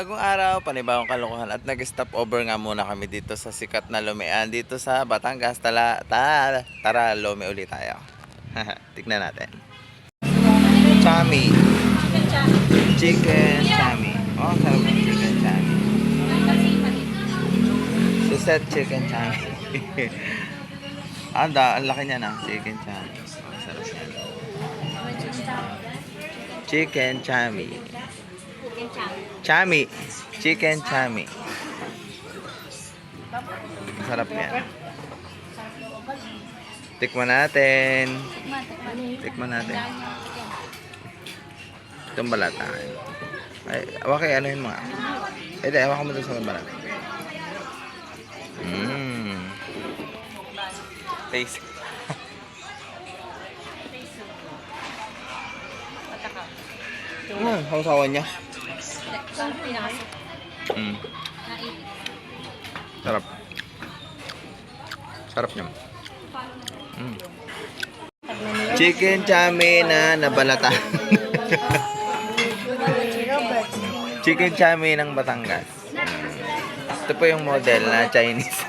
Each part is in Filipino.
Panibagong araw, panibagong kalokohan at nag-stop over nga muna kami dito sa sikat na lumian dito sa Batangas. Tala, tara, tara, lumi ulit tayo. Tignan natin. Chami. Chicken chami. Oh, sarap ng chicken chami. Suset chicken chami. Anda, ang laki niya na. Chicken chami. Oh, sarap yan. Chicken chami. Chami. Chicken chami. Sarap yan. Tikman natin. Tikman natin. Itong balata. Ay, awaki, ano yun mga? Eh, di, awak mo doon sa balata. Mmm. Taste. Ano, hausawan niya. Mm. Sarap. Sarap niya. Mm. Chicken chami na nabalata. Chicken chami ng Batangas. Mm. Ito po yung model na Chinese.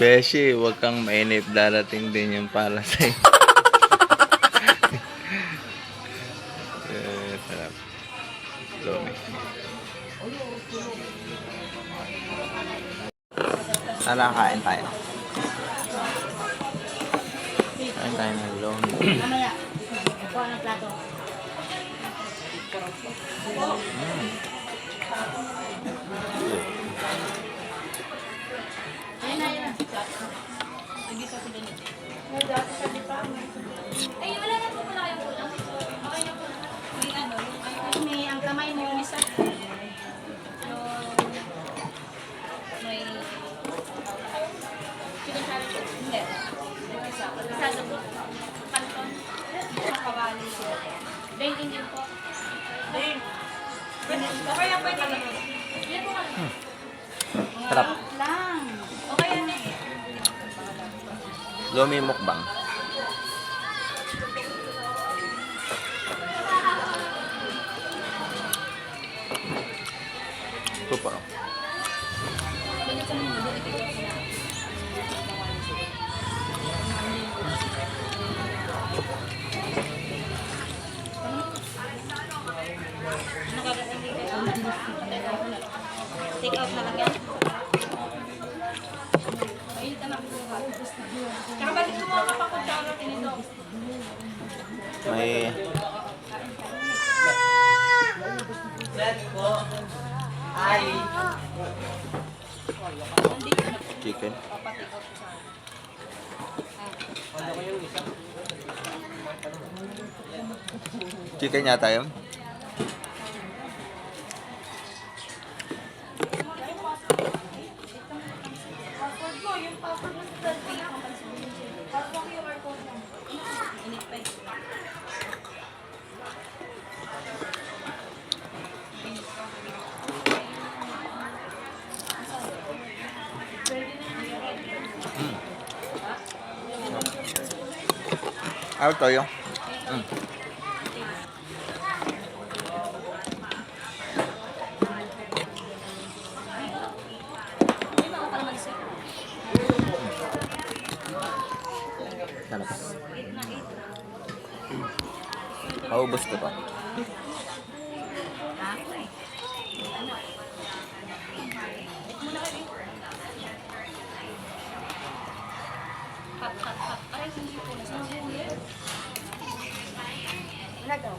Beshi, huwag kang mainip. Darating din yung para sa'yo. Tara, kain tayo. Kain tayo ng lomi. Mamaya. Kuha ng plato. Ayun na, ayun na. Ay, wala na isa. Isa sa kanton. Sa kawali sila. Dahil din po. Okay lang pwede kayo. Ilan po kayo? Sarap. Lang. Okay yan eh. Lomi. Super. Take out na lang yan. Ayun, tama. Tsaka bakit kumuha ka pa kutsara tinito? May chicken. Chicken yata yun. Ano to yung? Mm. Sarap. Paubos ko pa. Let go.